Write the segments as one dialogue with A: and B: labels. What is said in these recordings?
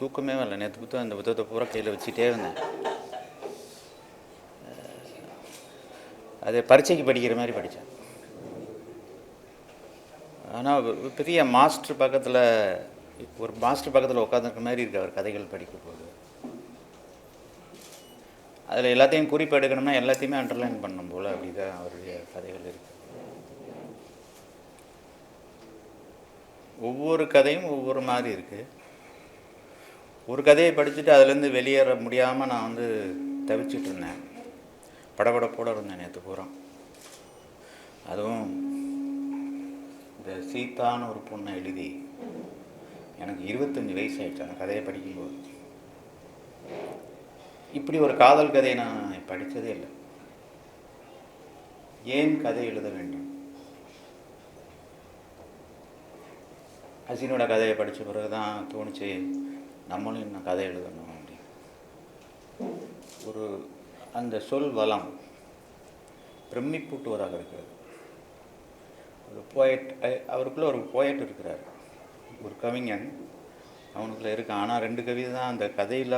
A: தூக்கமே வரல. நேற்று புத்தகம் அந்த புத்தகத்தை பூரா கையில் வச்சுட்டே இருந்தேன். அது பரீட்சைக்கு படிக்கிற மாதிரி படித்தேன் ஆனால் பெரிய மாஸ்டர் பக்கத்தில் ஒரு மாஸ்டர் பக்கத்தில் உட்காந்துருக்க மாதிரி இருக்கு அவர் கதைகள் படிக்கும் போது. அதில் எல்லாத்தையும் குறிப்பு எடுக்கணும்னா எல்லாத்தையுமே அண்டர்லைன் பண்ணும் போல் அப்படி தான் அவருடைய கதைகள் இருக்கு. ஒவ்வொரு கதையும் ஒவ்வொரு மாதிரி இருக்குது ஒரு கதையை படிச்சுட்டு அதுலேருந்து வெளியேற முடியாமல் நான் வந்து தவிச்சிட்டு இருந்தேன். படபடப்போட இருந்தேன் நேற்று பூரா. அதுவும் இந்த சீதான்னு ஒரு பொண்ணை எழுதி எனக்கு இருபத்தஞ்சி வயசு ஆயிடுச்சு அந்த கதையை படிக்கும்போது. இப்படி ஒரு காதல் கதையை நான் படித்ததே இல்லை. ஏன் கதை எழுத வேண்டும்? அசினோட கதையை படித்த பிறகு தான் தோணுச்சு நம்மளும் இன்னும் கதை எழுதணும் அப்படின்னு ஒரு அந்த சொல் வளம் பிரமிப்பூட்டுவதாக இருக்கிறது. ஒரு போயட் அவருக்குள்ள ஒரு போயட் இருக்கிறார். ஒரு கவிஞன். அவனுக்குள்ள இருக்கான் ஆனால் ரெண்டு கவிதை தான் அந்த கதையில்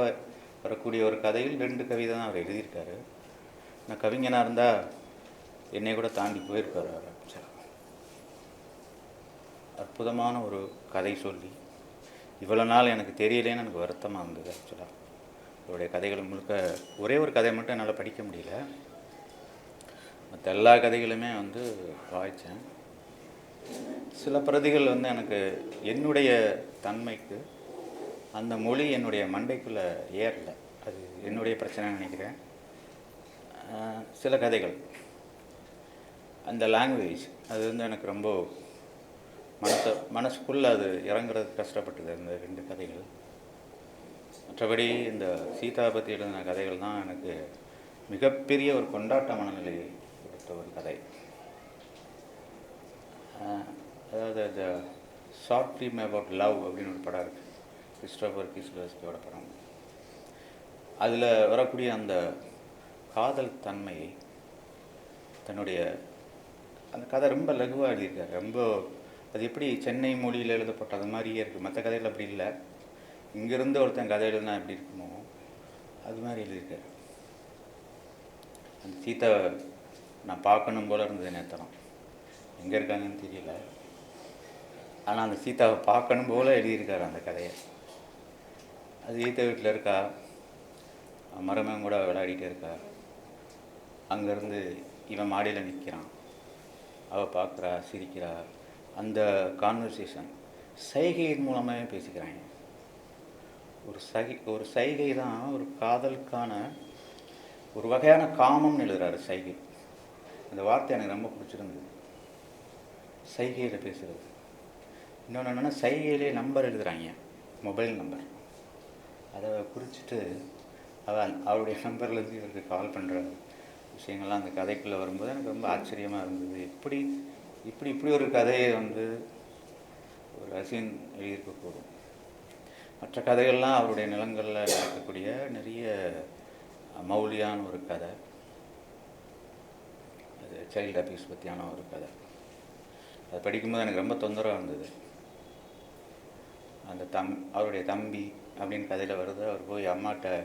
A: வரக்கூடிய ஒரு கதையில் ரெண்டு கவிதை தான் அவர் எழுதியிருக்காரு. நான் கவிஞனாக இருந்தால் என்னை கூட தாண்டி போயிருப்பார் அவர். அற்புதமான ஒரு கதை சொல்லி இவ்வளோ நாள் எனக்கு தெரியலேன்னு எனக்கு வருத்தமாக இருந்தது ஆக்சுவலாக இவருடைய கதைகள் முழுக்க ஒரே ஒரு கதை மட்டும் என்னால் படிக்க முடியல. மற்ற எல்லா கதைகளுமே வந்து வாய்ச்சேன். சில பிரதிகள் வந்து எனக்கு என்னுடைய தன்மைக்கு அந்த மொழி என்னுடைய மண்டைக்குள்ளே ஏறல. அது என்னுடைய பிரச்சனை நினைக்கிறேன். சில கதைகள். அந்த லாங்குவேஜ் அது வந்து எனக்கு ரொம்ப மனசை மனசுக்குள்ளே அது இறங்குறது கஷ்டப்பட்டது இந்த ரெண்டு கதைகள். மற்றபடி இந்த சீதா பற்றி எழுதின கதைகள் தான் எனக்கு மிகப்பெரிய ஒரு கொண்டாட்ட மனநிலையை கொடுத்த ஒரு கதை. அதாவது அந்த ஷார்ட் ஃபிலிம் அபவுட் லவ் அப்படின்னு ஒரு படம் இருக்குது கிறிஸ்டோபர் கிஸ்லோஸ்கியோட படம். அதில் வரக்கூடிய அந்த காதல் தன்மையை தன்னுடைய அந்த கதை ரொம்ப லகுவாக எழுதியிருக்காரு. ரொம்ப அது எப்படி சென்னை மொழியில் எழுதப்பட்ட அது மாதிரியே இருக்குது மற்ற கதைகள் அப்படி இல்லை. இங்கேருந்து ஒருத்தன் கதை எழுதுனா எப்படி இருக்குமோ அது மாதிரி எழுதியிருக்காரு. அந்த சீத்தை நான் பார்க்கணும் போல் இருந்தது நேத்தனம் எங்கே இருக்காங்கன்னு தெரியல. ஆனால் அந்த சீதாவை பார்க்கணும் போல் எழுதியிருக்காரு அந்த கதையை. அது ஈத்த வீட்டில் இருக்கா? மருமகன் கூட விளையாடிட்டே இருக்கா? அங்கேருந்து இவன் மாடியில் நிற்கிறான் அவள் பார்க்குறா சிரிக்கிறா. அந்த கான்வர்சேஷன் சைகையின் மூலமாகவே பேசிக்கிறாங்க ஒரு சகி ஒரு சைகை தான் ஒரு காதலுக்கான ஒரு வகையான காமம்னு எழுதுறாரு சைகை. அந்த வார்த்தை எனக்கு ரொம்ப பிடிச்சிருந்தது. சைகையில் பேசுகிறது இன்னொன்று என்னென்னா சைகையிலே நம்பர் எழுதுகிறாங்க மொபைல் நம்பர் அதை குறிச்சிட்டு அவள் அவருடைய நம்பர்லேருந்து இவருக்கு கால் பண்ணுற விஷயங்கள்லாம் அந்த கதைக்குள்ளே வரும்போது எனக்கு ரொம்ப ஆச்சரியமாக இருந்தது. எப்படி இப்படி இப்படி ஒரு கதையை வந்து ஒரு அசின் எழுதியிருக்கக்கூடும் மற்ற கதைகள்லாம் அவருடைய நிலங்களில் நடக்கக்கூடிய நிறைய மௌலியான ஒரு கதை. அது சைல்டு அபியூஸ் பற்றியான ஒரு கதை. அதை படிக்கும்போது எனக்கு ரொம்ப தொந்தரவாக இருந்தது. அந்த தம் அவருடைய தம்பி அப்படின்னு கதையில் வருது. அவர் போய் அம்மாட்ட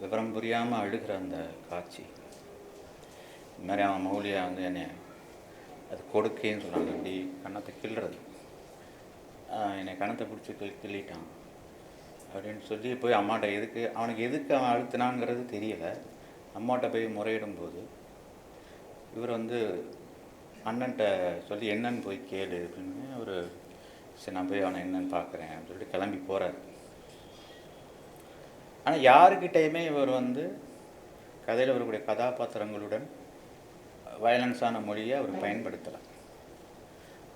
A: விவரம் புரியாமல் அழுகிற அந்த காட்சி. இந்த மாதிரி அவன் மௌலியாக வந்து என்னை அது கொடுக்கேன்னு சொன்னாங்க. அப்படி கன்னத்தை கிள்ளுறது என்னை கணத்தை பிடிச்சி கிள் கிள்ளிட்டான். அப்படின்னு சொல்லி போய் அம்மாட்ட எதுக்கு அவனுக்கு எதுக்கு அவன் அழுத்தினாங்கிறது தெரியலை. அம்மாட்ட போய் முறையிடும் போது இவர் வந்து அண்ணன்ட்ட சொல்லி என்னன்னு போய் கேளு அப்படின்னு அவர் சரி நான் போய் அவனை என்னன்னு பார்க்குறேன் அப்படின்னு சொல்லிட்டு கிளம்பி போகிறார் ஆனால் யாருக்கிட்டேயுமே இவர் வந்து கதையில் வரக்கூடிய கதாபாத்திரங்களுடன் வயலன்ஸான மொழியை அவர் பயன்படுத்தலை.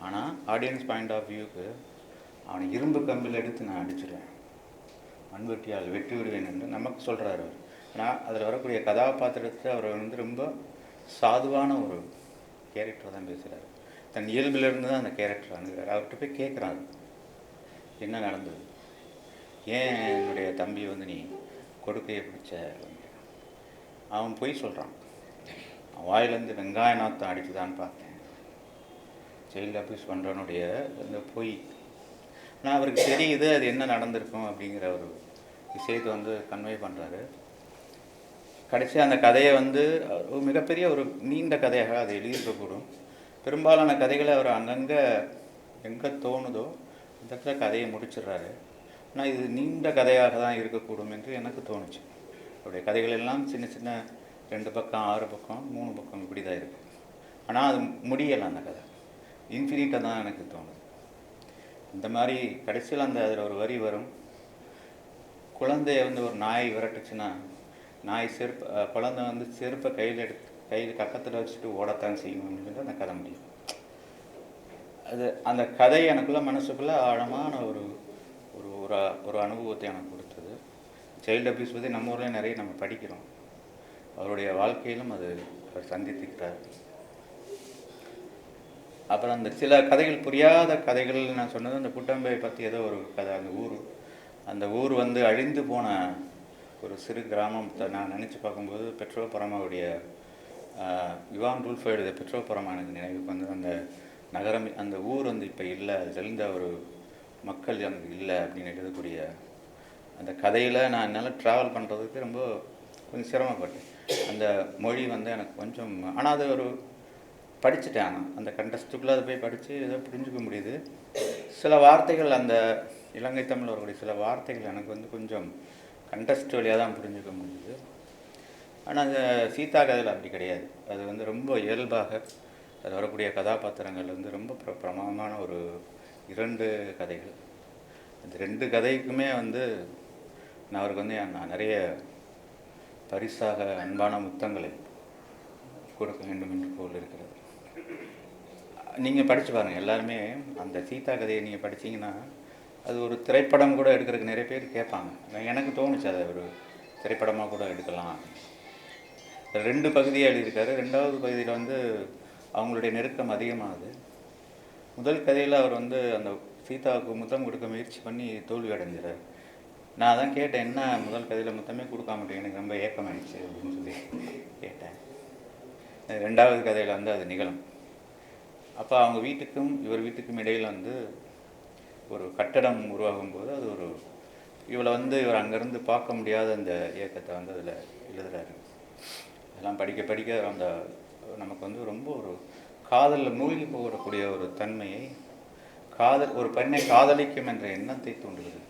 A: ஆனால் ஆடியன்ஸ் பாயிண்ட் ஆஃப் வியூக்கு அவனை இரும்பு கம்பில் எடுத்து நான் அடிச்சிடுவேன் மண்வெட்டியால் வெட்டி விடுவேன் என்று நமக்கு சொல்கிறாரு அவர். ஆனால் அதில் வரக்கூடிய கதாபாத்திரத்தை அவர் வந்து ரொம்ப சாதுவான ஒரு கேரக்டர் தான் பேசுகிறாரு தன் இயல்பிலிருந்து தான் அந்த கேரக்டர் அணுகிறார் அவர்கிட்ட போய் கேட்குறாரு என்ன நடந்தது? ஏன் என்னுடைய தம்பி வந்து நீ கொடுக்கையை பிடிச்ச? அவன் பொய் சொல்கிறான் வாயிலேருந்து வெங்காய நாத்தம் அடிச்சுதான்னு பார்த்தேன். ஜெயில் ஆஃபீஸ் பண்ணுறவனுடைய அந்த பொய். ஆனால் அவருக்கு தெரியுது அது என்ன நடந்திருக்கும் அப்படிங்கிற ஒரு விஷயத்தை வந்து கன்வே பண்ணுறாரு கடைசி அந்த கதையை வந்து மிகப்பெரிய ஒரு நீண்ட கதையாக அதை எழுதியிருக்கக்கூடும். பெரும்பாலான கதைகளை அவர் அங்கங்கே எங்கே தோணுதோ அந்த இடத்துல கதையை முடிச்சிடுறாரு. ஆனால் இது நீண்ட கதையாக தான் இருக்கக்கூடும் என்று எனக்கு தோணுச்சு. அவருடைய கதைகள் எல்லாம் சின்ன சின்ன ரெண்டு பக்கம் ஆறு பக்கம் மூணு பக்கம் இப்படி தான் இருக்குது ஆனால் அது முடியலை அந்த கதை. இன்ஃபினிட்டாக தான் எனக்கு தோணுது. இந்த மாதிரி கடைசியில் அந்த அதில் ஒரு வரி வரும். குழந்தைய வந்து ஒரு நாய் விரட்டுச்சுன்னா நாய் செருப்பு குழந்தை வந்து செருப்பை கையில் எடுத்து கையில் கக்கத்தில் வச்சுட்டு ஓடத்தான் செய்யும் அப்படின்னு சொல்லி அந்த கதை முடியும். அது அந்த கதை எனக்குள்ள மனசுக்குள்ளே ஆழமான ஒரு ஒரு ஒரு அனுபவத்தை எனக்கு கொடுத்தது. சைல்டு அபியூஸ் பற்றி நம்ம ஊரில் நிறைய நம்ம படிக்கிறோம். அவருடைய வாழ்க்கையிலும் அது அவர் சந்தித்திருக்கிறார். அப்புறம் அந்த சில கதைகள் புரியாத கதைகள் நான் சொன்னது அந்த குட்டம்பை பற்றி ஏதோ ஒரு கதை அந்த ஊர் அந்த ஊர் வந்து அழிந்து போன ஒரு சிறு கிராமத்தை நான் நினச்சி பார்க்கும்போது பெட்ரோபரமாவுடைய யுவான் ரூல்ஃபோ எழுதிய பெட்ரோபரமா எனக்கு நினைவுக்கு வந்து அந்த நகரம் அந்த ஊர் வந்து இப்போ இல்லை அது தெரிந்த ஒரு மக்கள் அங்கே இல்லை அப்படின்னு எழுதக்கூடிய அந்த கதையில் நான் என்னால் ட்ராவல் பண்ணுறதுக்கு ரொம்ப கொஞ்சம் சிரமப்பட்டேன். அந்த மொழி வந்து எனக்கு கொஞ்சம் ஆனால் அது ஒரு படிச்சுட்டேன் ஆனால் அந்த கண்டஸ்ட்டுக்குள்ளே அதை போய் படித்து ஏதோ புரிஞ்சுக்க முடியுது. சில வார்த்தைகள் அந்த இலங்கை தமிழ் வரக்கூடிய சில வார்த்தைகள் எனக்கு வந்து கொஞ்சம் கண்டஸ்ட் வழியாக தான் புரிஞ்சுக்க முடியுது ஆனால் அந்த சீதா கதையில் அப்படி கிடையாது. அது வந்து ரொம்ப இயல்பாக அதில் வரக்கூடிய கதாபாத்திரங்கள் வந்து ரொம்ப பிர பிரமாதமான ஒரு இரண்டு கதைகள். அந்த ரெண்டு கதைக்குமே வந்து நான் அவருக்கு வந்து நான் நிறைய பரிசாக அன்பான முத்தங்களை கொடுக்க வேண்டும் என்று போல் இருக்கிறது. நீங்கள் படித்து பாருங்கள் எல்லாருமே அந்த சீதா கதையை நீங்கள் படிச்சீங்கன்னா அது ஒரு திரைப்படம் கூட எடுக்கிறதுக்கு நிறைய பேர் கேட்பாங்க. எனக்கு தோணுச்சு அதை ஒரு திரைப்படமாக கூட எடுக்கலாம். ரெண்டு பகுதியாக எழுதியிருக்காரு. ரெண்டாவது பகுதியில் வந்து அவங்களுடைய நெருக்கம் அதிகமாகுது. முதல் கதையில் அவர் வந்து அந்த சீதாவுக்கு முத்தம் கொடுக்க முயற்சி பண்ணி தோல்வி அடைஞ்சிறாரு. நான் தான் கேட்டேன் என்ன முதல் கதையில் மொத்தமே கொடுக்க மாட்டேன் எனக்கு ரொம்ப ஏக்கமாயிடுச்சு அப்படின்னு சொல்லி கேட்டேன். ரெண்டாவது கதையில் வந்து அது நிகழும். அப்போ அவங்க வீட்டுக்கும் இவர் வீட்டுக்கும் இடையில் வந்து ஒரு கட்டடம் உருவாகும் போது அது ஒரு இவளை வந்து இவர் அங்கேருந்து பார்க்க முடியாத அந்த இயக்கத்தை வந்து அதில் எழுதுகிறாரு அதெல்லாம் படிக்க படிக்க அந்த நமக்கு வந்து ரொம்ப ஒரு காதலில் மூழ்கி போகக்கூடிய ஒரு தன்மையை காதல் ஒரு பெண்ணை காதலிக்கும் என்ற எண்ணத்தை தூண்டுகிறது.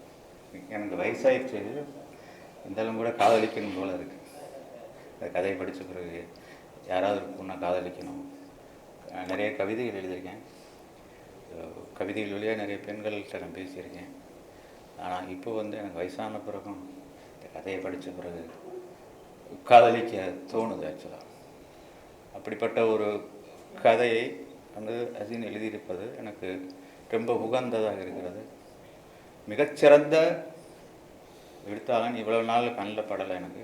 A: எனக்கு வயசாயிடுச்சு. இருந்தாலும் கூட காதலிக்கணும் போல இருக்குது இந்த கதையை படித்த பிறகு யாராவது ஒரு பொண்ணை காதலிக்கணும். நிறைய கவிதைகள் எழுதியிருக்கேன். கவிதைகள் வழியாக நிறைய பெண்கள்கிட்ட நான் பேசியிருக்கேன். ஆனால் இப்போ வந்து எனக்கு வயசான பிறகும் இந்த கதையை படித்த பிறகு காதலிக்க தோணுது ஆக்சுவலாக அப்படிப்பட்ட ஒரு கதையை வந்து அசின் எழுதியிருப்பது எனக்கு ரொம்ப உகந்ததாக இருக்கிறது. மிகச்சிறந்த எழுத்தாளன் இவ்வளவு நாள் கண்ணில் படலை எனக்கு.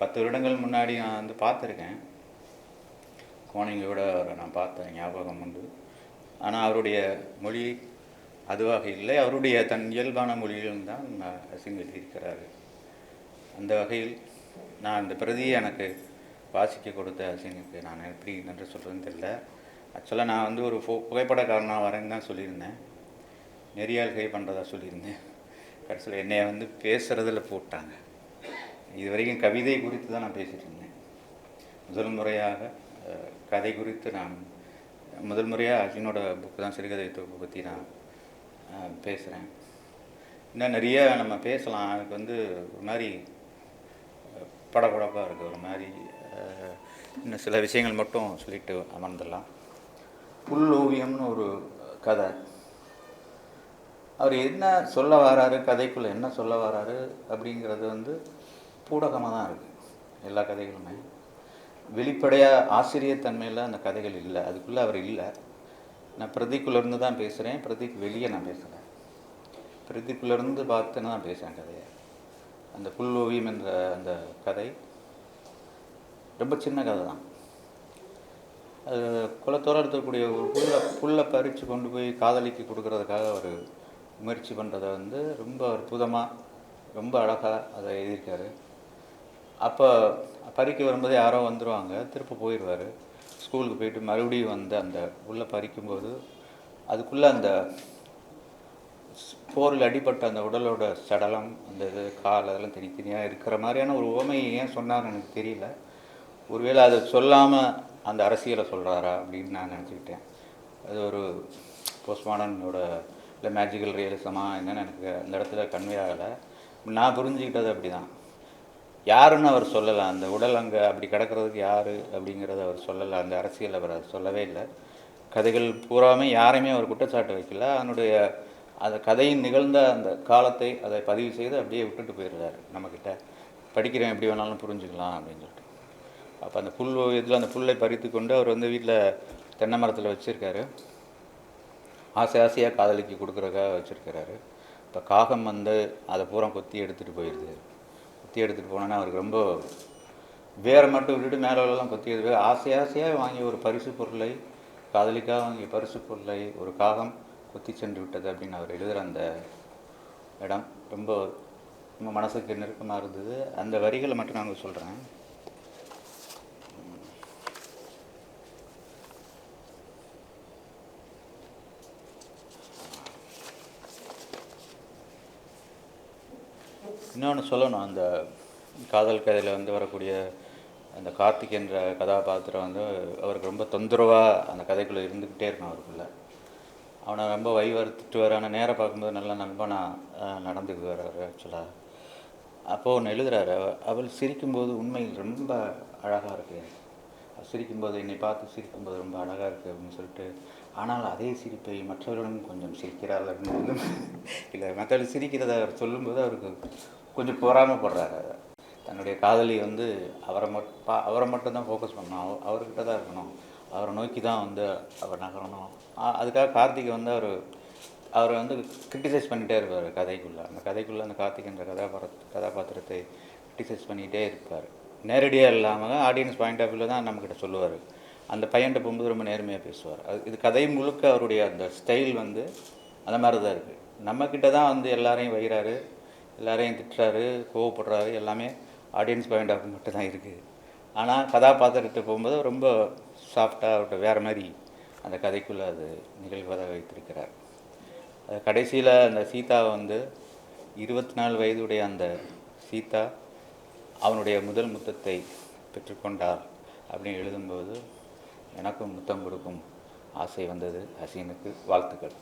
A: பத்து வருடங்கள் முன்னாடி நான் வந்து பார்த்துருக்கேன். கோணிங்கோட அவரை நான் பார்த்தேன் ஞாபகம் உண்டு. ஆனால் அவருடைய மொழி அதுவாக இல்லை. அவருடைய தன் இயல்பான மொழியிலும் தான் அசிங் எழுதியிருக்கிறாரு அந்த வகையில் நான் அந்த பிரதியை எனக்கு வாசிக்க கொடுத்த அசினுக்கு நான் எப்படி நன்றி சொல்கிறதுன்னு தெரியல. ஆக்சுவலாக நான் வந்து ஒரு ஃபோ புகைப்படக்காரனாக வரேன்னு தான் சொல்லியிருந்தேன். நெறியாள்கை பண்ணுறதா சொல்லியிருந்தேன். கடைசியில் என்னை வந்து பேசுகிறதில் போட்டாங்க. இது வரைக்கும் கவிதை குறித்து தான் நான் பேசிகிட்ருந்தேன் இருந்தேன். முதல் முறையாக கதை குறித்து நான் முதல் முறையாக அர்ஜுனோட புக்கு தான் சிறுகதை தொகுப்பு பற்றி நான் பேசுகிறேன் இன்னும் நிறைய நம்ம பேசலாம். அதுக்கு வந்து ஒரு மாதிரி படபடப்பாக இருக்குது ஒரு மாதிரி இன்னும் சில விஷயங்கள் மட்டும் சொல்லிட்டு அமர்ந்துடலாம். புல் ஓவியம்னு ஒரு கதை. அவர் என்ன சொல்ல வராரு கதைக்குள்ளே என்ன சொல்ல வராரு அப்படிங்கிறது வந்து பூடகமாக தான் இருக்குது எல்லா கதைகளுமே. வெளிப்படையாக ஆசிரியத்தன்மையில் அந்த கதைகள் இல்லை. அதுக்குள்ளே அவர் இல்லை. நான் பிரதிக்குள்ளேருந்து தான் பேசுகிறேன் பிரதிக்கு வெளியே நான் பேசுகிறேன் பிரதிக்குள்ளேருந்து பார்த்துன்னு தான் பேசுகிறேன் கதையை. அந்த புல் ஓவியம் என்ற அந்த கதை ரொம்ப சின்ன கதை தான். அது குளத்தோரம் இருக்கக்கூடிய ஒரு புல்லை புல்லை பறித்து கொண்டு போய் காதலிக்கு கொடுக்கறதுக்காக அவர் முயற்சி பண்ணுறத வந்து ரொம்ப அற்புதமாக ரொம்ப அழகாக அதை எழுதியிருக்காரு. அப்போ பறிக்க வரும்போது யாரோ வந்துடுவாங்க திருப்ப போயிடுவார். ஸ்கூலுக்கு போயிட்டு மறுபடியும் வந்து அந்த உள்ளே பறிக்கும்போது அதுக்குள்ளே அந்த போரில் அடிபட்ட அந்த உடலோட சடலம் அந்த இது கால் அதெல்லாம் தனித்தனியாக இருக்கிற மாதிரியான ஒரு உவமையை ஏன் சொன்னார்னு எனக்கு தெரியல. ஒருவேளை அதை சொல்லாமல் அந்த அரசியலை சொல்கிறாரா அப்படின்னு நான் நினச்சிக்கிட்டேன். அது ஒரு போஸ்ட்மார்டனோட இல்லை மேஜிக்கல் ரியலிசமாக என்னென்னு எனக்கு அந்த இடத்துல கன்வே ஆகலை. நான் புரிஞ்சுக்கிட்டது அப்படி தான் யாருன்னு அவர் சொல்லலை. அந்த உடல் அங்கே அப்படி கிடக்கிறதுக்கு யார் அப்படிங்கிறத அவர் சொல்லலை. அந்த அரசியல் அவர் அதை சொல்லவே இல்லை. கதைகள் பூராமே யாரையுமே அவர் குற்றச்சாட்டு வைக்கல. அதனுடைய அந்த கதையின் நிகழ்ந்த அந்த காலத்தை அதை பதிவு செய்து அப்படியே விட்டுட்டு போயிடுறாரு. நம்மக்கிட்ட படிக்கிறேன் எப்படி வேணாலும் புரிஞ்சுக்கலாம் அப்படின்னு சொல்லிட்டு. அப்போ அந்த புல் இதில் அந்த புல்லை பறித்து கொண்டு அவர் வந்து வீட்டில் தென்னை மரத்தில் வச்சுருக்காரு. ஆசை ஆசையாக காதலிக்கு கொடுக்குறக்காக வச்சுருக்கிறாரு. இப்போ காகம் வந்து அதை பூரா கொத்தி எடுத்துகிட்டு போயிடுது கொத்தி எடுத்துகிட்டு போனோன்னா அவருக்கு ரொம்ப வேற மட்டும் விட்டுட்டு மேலே உள்ளலாம் கொத்தி எடுத்து ஆசை ஆசையாக வாங்கி ஒரு பரிசு பொருளை காதலிக்காக வாங்கிய பரிசு பொருளை ஒரு காகம் கொத்தி சென்று விட்டது அப்படின்னு அவர் எழுதுகிற அந்த இடம் ரொம்ப ரொம்ப மனசுக்கு நெருக்கமாக இருந்தது. அந்த வரிகளை மட்டும் நான் சொல்கிறேன் இன்னொன்று சொல்லணும் அந்த காதல் கதையில் வந்து வரக்கூடிய அந்த கார்த்திக் என்ற கதாபாத்திரம் வந்து அவருக்கு ரொம்ப தொந்தரவாக அந்த கதைக்குள்ளே இருந்துக்கிட்டே இருக்கும் அவருக்குள்ள. அவனை ரொம்ப வழிவறுத்துட்டு வர ஆனால் நேராக பார்க்கும்போது நல்ல நண்பனாக நடந்துக்குவார் அவர் ஆக்சுவலாக அப்போது ஒன்று எழுதுறாரு அவள் சிரிக்கும்போது உண்மையில் ரொம்ப அழகாக இருக்குது சிரிக்கும்போது என்னை பார்த்து சிரிக்கும்போது ரொம்ப அழகாக இருக்குது அப்படின்னு சொல்லிட்டு ஆனால் அதே சிரிப்பை மற்றவர்களும் கொஞ்சம் சிரிக்கிறார்கள். இல்லை மற்றவர்கள் சிரிக்கிறத அவர் சொல்லும்போது அவருக்கு கொஞ்சம் பொறாமப்படுறாரு தன்னுடைய காதலி வந்து அவரை மட் பா அவரை மட்டும்தான் ஃபோக்கஸ் பண்ணணும். அவ- அவர்கிட்ட தான் இருக்கணும். அவரை நோக்கி தான் வந்து அவர் நகரணும். அதுக்காக கார்த்திகை வந்து அவர் அவரை வந்து கிரிட்டிசைஸ் பண்ணிகிட்டே இருப்பார் கதைக்குள்ளே. அந்த கதைக்குள்ளே அந்த கார்த்திக் என்ற கதாபாத்திர கதாபாத்திரத்தை கிரிட்டிசைஸ் பண்ணிகிட்டே இருப்பார். நேரடியாக இல்லாமல் ஆடியன்ஸ் பாயிண்ட் ஆஃப் வியூவில் தான் நம்மக்கிட்ட சொல்லுவார். அந்த பையன்கிட்ட போகும்போது ரொம்ப நேர்மையாக பேசுவார். அது இது கதை முழுக்க அவருடைய அந்த ஸ்டைல் வந்து அந்த மாதிரி தான் இருக்குது நம்மக்கிட்ட தான் வந்து எல்லாரையும் வைகிறாரு எல்லாரையும் திட்டுறாரு கோவப்படுறாரு எல்லாமே ஆடியன்ஸ் பாயிண்ட் ஆஃப் மட்டும் தான் இருக்குது ஆனால் கதாபாத்திரத்தை போகும்போது ரொம்ப சாஃப்டாக அவர்கிட்ட வேறு மாதிரி அந்த கதைக்குள்ளே அது நிகழ்வதாக வைத்திருக்கிறார். அது கடைசியில் அந்த சீதாவை வந்து இருபத்தி நாலு வயதுடைய அந்த சீதா அவனுடைய முதல் முத்தத்தை பெற்றுக்கொண்டார் அப்படின்னு எழுதும்போது எனக்கும் முத்தம் கொடுக்கும் ஆசை வந்தது ஹசீனுக்கு வாழ்த்துக்கள்.